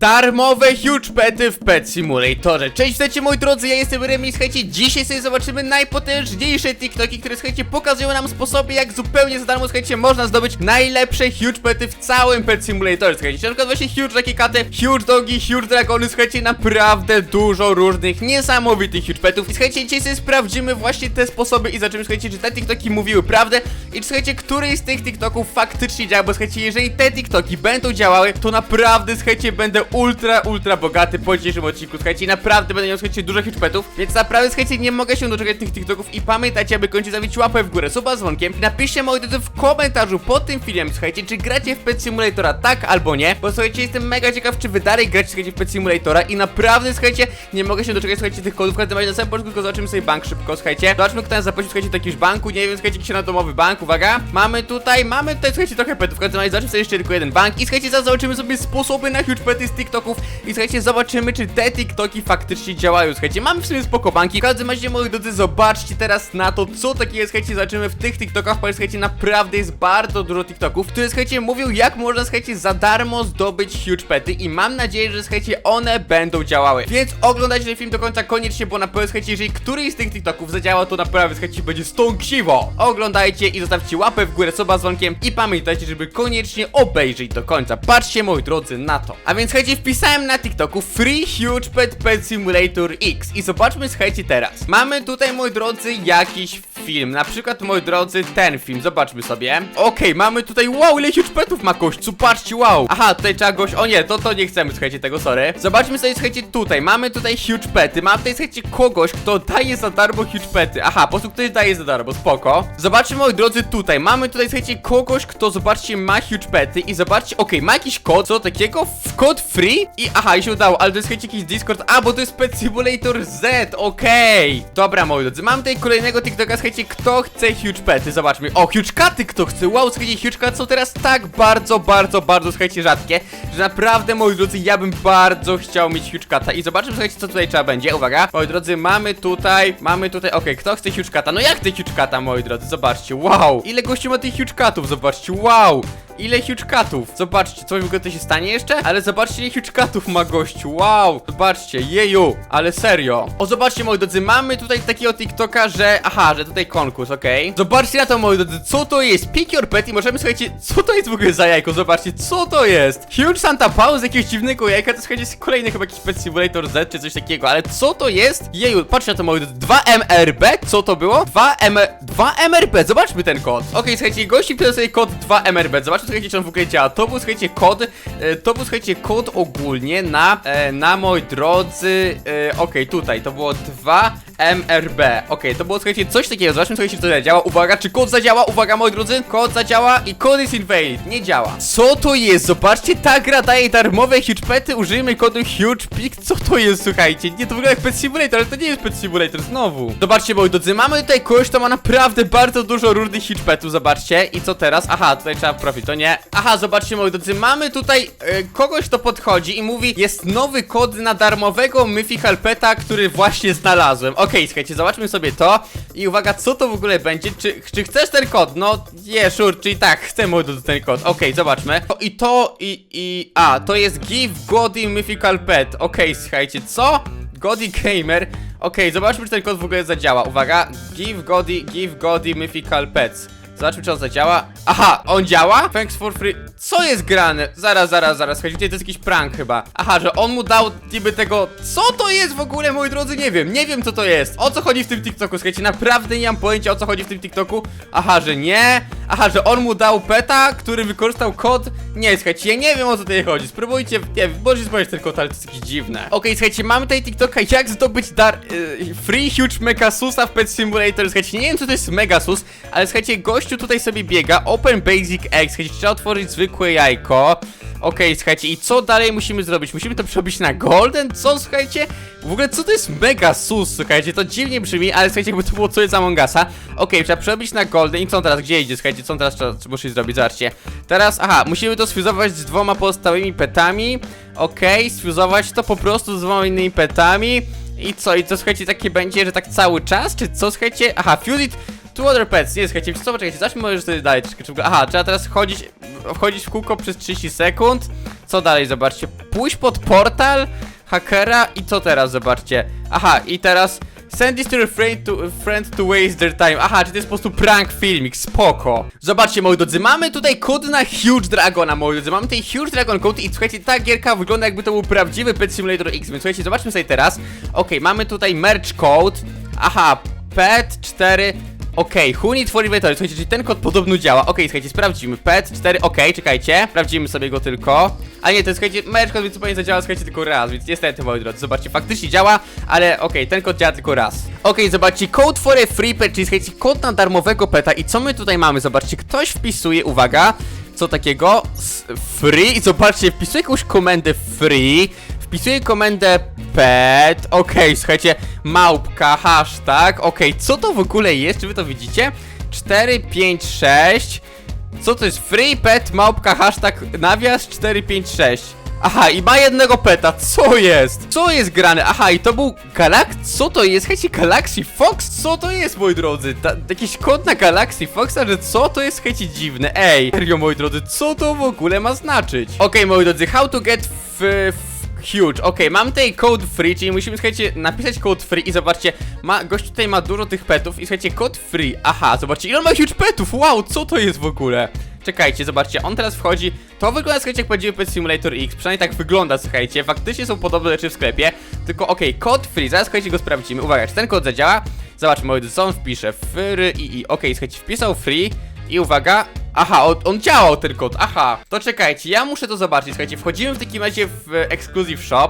Darmowe huge pety w Pet Simulatorze. Cześć, witajcie moi drodzy, ja jestem Remi, słuchajcie, dzisiaj sobie zobaczymy najpotężniejsze TikToki, które słuchajcie, pokazują nam sposoby, jak zupełnie za darmo, słuchajcie, można zdobyć najlepsze huge pety w całym Pet Simulatorze, słuchajcie, na przykład właśnie huge takie katy, huge dogi, huge dragony, słuchajcie, naprawdę dużo różnych, niesamowitych huge petów i słuchajcie, dzisiaj sobie sprawdzimy właśnie te sposoby i zobaczymy, słuchajcie, czy te TikToki mówiły prawdę i czy, słuchajcie, który z tych TikToków faktycznie działa, bo słuchajcie, jeżeli te TikToki będą działały, to naprawdę, słuchajcie, będę ultra, ultra bogaty po dzisiejszym odcinku, słuchajcie, i naprawdę będę miał, słuchajcie, dużo hitchpetów, więc naprawdę, słuchajcie, nie mogę się doczekać tych TikToków i pamiętajcie, aby kończyć zawić łapę w górę, suba z dzwonkiem, napiszcie, moi drodzy, w komentarzu pod tym filmem, słuchajcie, czy gracie w Pet Simulatora tak albo nie, bo słuchajcie, jestem mega ciekaw, czy wy dalej gracie, słuchajcie, w Pet Simulatora i naprawdę, słuchajcie, nie mogę się doczekać, słuchajcie, tych kodów, w każdym na samym początku tylko zobaczymy sobie bank szybko, słuchajcie, zobaczmy, kto nas zaprosił, słuchajcie, do jakiegoś banku, nie wiem, słuchajcie, jakiś na domowy bank, uwaga, mamy tutaj, mamy tutaj, słuchajcie, trochę petów, w każdym zobaczymy sobie jeszcze tylko jeden bank i słuchajcie, zaraz zobaczymy sobie sposoby na huge pety z TikToków i słuchajcie, zobaczymy, czy te TikToki faktycznie działają, słuchajcie, mamy w sumie spoko banki, w każdym razie, moi drodzy, zobaczcie teraz na to, co takiego, słuchajcie, zobaczymy w tych TikTokach, bo słuchajcie, naprawdę jest bardzo dużo TikToków, które, słuchajcie, mówią, jak można, słuchajcie, za darmo zdobyć huge pety i mam nadzieję, że, słuchajcie, one będą działały, więc oglądajcie ten film do końca koniecznie, bo na pewno, słuchajcie, jeżeli któryś z tych TikToków zadziała, to naprawdę, słuchajcie, będzie stąksiwo. Oglądajcie i zostawcie łapę w górę, suba z dzwonkiem i pamiętajcie, żeby koniecznie obejrzeć do końca. Patrzcie, moi drodzy, na to. A więc, słuchajcie, wpisałem na TikToku Free Huge Pet Pet Simulator X i zobaczmy, słuchajcie, teraz. Mamy tutaj, moi drodzy, jakiś film, na przykład, moi drodzy, ten film, zobaczmy sobie. Okej, mamy tutaj, wow, ile huge petów ma gościu, patrzcie, wow. Aha, tutaj trzeba gość, o nie, to to nie chcemy, słuchajcie, tego, sorry. Zobaczmy sobie, słuchajcie, tutaj, mamy tutaj huge pety, mamy tutaj, słuchajcie, kogoś, kto daje za darmo huge pety. Aha, po prostu ktoś daje za darmo, spoko. Zobaczmy, moi drodzy, tutaj, mamy tutaj, słuchajcie, kogoś, kto, zobaczcie, ma huge pety i zobaczcie, okej, ma jakiś kod, co takiego, kod free i, aha, i się udało, ale to jest, słuchajcie, jakiś Discord, a, bo to jest Pet Simulator Z, okej. Dobra, moi drodzy, mam tutaj kolejnego TikToka, słuchajcie, kto chce huge pety, zobaczmy, o, huge katy kto chce, wow, słuchajcie, huge katy są teraz tak bardzo, bardzo, bardzo, słuchajcie, rzadkie, że naprawdę, moi drodzy, ja bym bardzo chciał mieć huge kata. I zobaczmy, słuchajcie, co tutaj trzeba będzie, uwaga, moi drodzy, mamy tutaj, mamy tutaj, okej, kto chce huge kata, no jak chce huge kata, moi drodzy, zobaczcie, wow, ile gościu ma tych huge katów, zobaczcie, wow, Ile huge katów? Zobaczcie, coś w ogóle to się stanie jeszcze? Ale zobaczcie, ile huge katów ma gościu. Wow! Zobaczcie, jeju, ale serio. O, zobaczcie, moi drodzy, mamy tutaj takiego TikToka, że. Aha, że tutaj konkurs, okej. Zobaczcie na to, moi drodzy, co to jest? Pick your pet i możemy, słuchajcie, co to jest w ogóle za jajko? Zobaczcie, co to jest? Huge Santa Paul z jakiegoś dziwnego jajka, to słuchajcie, jest kolejny chyba jakiś Pet Simulator Z czy coś takiego, ale co to jest? Jeju, patrzcie na to, moi drodzy, 2MRB? Co to było? 2M... 2MRB, zobaczmy ten kod. Okej, słuchajcie, gości wpisał sobie kod 2MRB, zobaczmy, słuchajcie, czy on w ogóle działa. To był, słuchajcie, kod, e, to był, słuchajcie, kod ogólnie na, e, na, moi drodzy, e, okej, tutaj, to było 2MRB, okej, to było, słuchajcie, coś takiego, zobaczmy, słuchajcie, to zadziała, uwaga, czy kod zadziała, uwaga, moi drodzy, kod zadziała i kod jest invalid, nie działa. Co to jest? Zobaczcie, ta gra daje darmowe huge pety, użyjmy kodu HugePick, co to jest, słuchajcie, nie, to wygląda jak Pet Simulator, ale to nie jest Pet Simulator, znowu. Zobaczcie, moi drodzy, mamy tutaj kogoś, kto ma naprawdę bardzo dużo różnych huge petów, zobaczcie, i co teraz? Aha, tutaj trzeba profil, to nie. Aha, zobaczcie, moi drodzy, mamy tutaj e, kogoś, kto podchodzi i mówi, jest nowy kod na darmowego Mythical Peta, który właśnie znalazłem. Okej, słuchajcie, zobaczmy sobie to i uwaga, co to w ogóle będzie, czy, czy chcesz ten kod? No, nie, sure, czyli tak, chcę, drodzy, ten kod. Okej, zobaczmy. O, I to, i, i, a, to jest Give Godi Mythical Pet. Okej, słuchajcie, co? Godi Gamer. Okej, zobaczmy, czy ten kod w ogóle zadziała. Uwaga, Give Godi, Give Godi Mythical Pets. Zobaczmy, czy on zadziała. Aha, on działa? Thanks for free. Co jest grane? Zaraz, zaraz, zaraz. Słuchajcie, to jest jakiś prank chyba. Aha, że on mu dał niby tego. Co to jest w ogóle, moi drodzy? Nie wiem, nie wiem co to jest. O co chodzi w tym TikToku? Słuchajcie, naprawdę nie mam pojęcia o co chodzi w tym TikToku. Aha, że nie. Aha, że on mu dał peta, który wykorzystał kod. Nie, słuchajcie, ja nie wiem o co tutaj chodzi. Spróbujcie, nie możecie spojrzeć ten kod, ale to jest jakieś dziwne. Okej, słuchajcie, mamy tutaj TikToka, jak zdobyć dar. Yy, free huge Megasusa w Pet Simulator. Słuchajcie, nie wiem co to jest Megasus, ale słuchajcie, gościu tutaj sobie biega. Open Basic Egg. Słuchajcie, trzeba otworzyć zwykłe jajko. Okej, słuchajcie, i co dalej musimy zrobić? Musimy to przerobić na Golden? Co, słuchajcie? W ogóle, co to jest Megasus? Słuchajcie, to dziwnie brzmi, ale słuchajcie, jakby to było coś z Among. Okej, trzeba przerobić na Golden. I co teraz? Gdzie idzie? Słuchajcie, co on teraz trzeba, musi zrobić? Zobaczcie. Teraz, aha, musimy to sfuzować z dwoma pozostałymi petami. Okej, sfuzować to po prostu z dwoma innymi petami. I co? I co, słuchajcie, takie będzie, że tak cały czas? Czy co, słuchajcie? Aha, fuse it Two other pets, nie, słuchajcie, co, poczekajcie, zacznijmy może sobie dalej szybko. Aha, trzeba teraz chodzić, wchodzić w kółko przez 30 sekund. Co dalej, zobaczcie, pójść pod portal hakera i co teraz, zobaczcie. Aha, i teraz send this to your friend to, friend to waste their time. Aha, czy to jest po prostu prank filmik, spoko. Zobaczcie, moi drodzy, mamy tutaj kod na Huge Dragona, moi drodzy, mamy tutaj Huge Dragon Code i słuchajcie, ta gierka wygląda jakby to był prawdziwy Pet Simulator X, więc słuchajcie, zobaczmy sobie teraz. Okej, mamy tutaj merch code, aha, pet 4 Okej, okay, for Inventory, słuchajcie, czyli ten kod podobno działa. Okej, słuchajcie, sprawdzimy. Pet 4, okej, czekajcie. Sprawdzimy sobie go tylko. A nie, to jest, słuchajcie, merch kod, więc zupełnie zadziała, słuchajcie, tylko raz, więc niestety, moi drodzy, zobaczcie, faktycznie działa, ale okej, ten kod działa tylko raz. Okej, zobaczcie, code for a free pet, czyli słuchajcie, kod na darmowego peta i co my tutaj mamy? Zobaczcie, ktoś wpisuje, uwaga, co takiego? Free i zobaczcie, wpisuje jakąś komendę free, wpisuje komendę pet, okej, słuchajcie, małpka, hashtag, okej, co to w ogóle jest, czy wy to widzicie? 4, 5, 6, co to jest? Free pet, małpka, hashtag, nawias 4, 5, 6 Aha, i ma jednego peta, co jest? Co jest grane? Aha, i to był Galax... Co to jest? Słuchajcie, Galaxy Fox? Co to jest, moi drodzy? Ta, jakiś kod na Galaxy Foxa, że co to jest, słuchajcie, dziwne Ej, serio, moi drodzy, co to w ogóle ma znaczyć? Okej, moi drodzy, how to get f, f Huge, okej, mam tutaj code free, czyli musimy, słuchajcie, napisać code free i zobaczcie, ma, gość tutaj ma dużo tych petów i słuchajcie, code free, aha, zobaczcie, ile on ma huge petów, wow, co to jest w ogóle? Czekajcie, zobaczcie, on teraz wchodzi, to wygląda, słuchajcie, jak prawdziwy Pet Simulator X, przynajmniej tak wygląda, słuchajcie, faktycznie są podobne rzeczy w sklepie, tylko okej, code free, zaraz, słuchajcie, go sprawdzimy, uwaga, czy ten kod zadziała? Zobaczmy, moi drodzy, co on wpisze, fry i i, okej, słuchajcie, wpisał free i uwaga, Aha, on, on działał ten kod, aha To czekajcie, ja muszę to zobaczyć, słuchajcie Wchodzimy w takim razie w Exclusive Shop.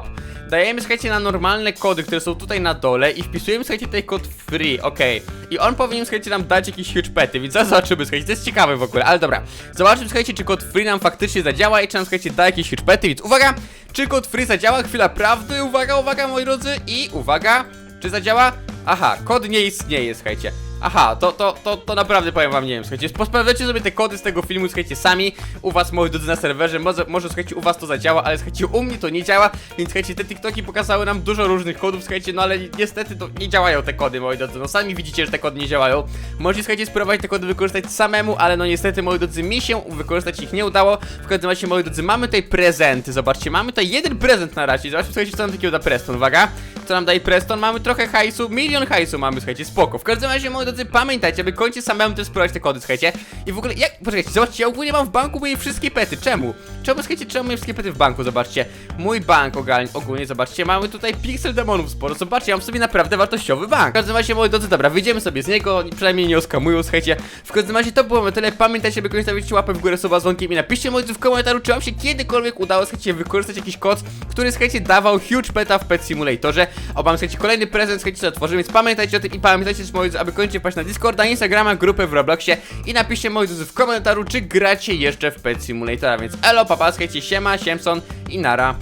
Dajemy, słuchajcie, na normalne kody, które są tutaj na dole I wpisujemy, słuchajcie, tutaj kod free, okej. I on powinien, słuchajcie, nam dać jakieś huge pety Więc zaraz zobaczymy, słuchajcie, to jest ciekawe w ogóle Ale dobra, zobaczmy, słuchajcie, czy kod free nam faktycznie zadziała I czy nam, słuchajcie, da jakieś huge pety Więc uwaga, czy kod free zadziała? Chwila prawdy, uwaga, uwaga, moi drodzy I uwaga, czy zadziała? Aha, kod nie istnieje, słuchajcie Aha, to, to, to, to naprawdę powiem wam, nie wiem, słuchajcie, posprawdzacie sobie te kody z tego filmu, słuchajcie, sami. U was, moi drodzy, na serwerze, może, może, słuchajcie, u was to zadziała, ale słuchajcie, u mnie to nie działa, więc słuchajcie, te TikToki pokazały nam dużo różnych kodów, słuchajcie, no ale niestety to nie działają te kody, moi drodzy, no sami widzicie, że te kody nie działają, możecie, słuchajcie, spróbować te kody wykorzystać samemu, ale no niestety, moi drodzy, mi się wykorzystać ich nie udało, w każdym razie, moi drodzy, mamy tutaj prezenty, zobaczcie, mamy tutaj jeden prezent na razie, zobaczcie, słuchajcie, co nam takiego da Preston, uwaga, co nam daje Preston, mamy trochę hajsu, milion hajsu mamy, słuchajcie, spoko, w każdym razie, moi drodzy, pamiętajcie, aby kończyć samemu też spróbować te kody, słuchajcie. I w ogóle, jak, poczekajcie, zobaczcie, ja ogólnie mam w banku moje wszystkie pety, czemu? Czemu, słuchajcie, czemu moje wszystkie pety w banku, zobaczcie. Mój bank ogólnie, ogólnie, zobaczcie, mamy tutaj pixel demonów sporo, zobaczcie, ja mam sobie naprawdę wartościowy bank. W każdym razie, moi drodzy, dobra, wyjdziemy sobie z niego, przynajmniej nie oskamują, słuchajcie. W każdym razie to było na tyle, pamiętajcie, aby koniecznie stawić łapę w górę, dzwonkiem i napiszcie, moi drodzy, w komentarzu, czy wam się kiedykolwiek udało, słuchajcie, wykorzystać jakiś kod, który, słuchajcie, dawał huge peta w Pet Simulatorze. Obam, słuchajcie, kolejny prezent, słuchajcie, co otworzymy, więc pamiętajcie o tym i pamiętajcie też, moi aby koniecznie wpaść na Discorda, Instagrama, grupę w Robloxie i napiszcie, moi w komentarzu, czy gracie jeszcze w Pet Simulatora, więc elo, papa, słuchajcie, siema, siemson i nara.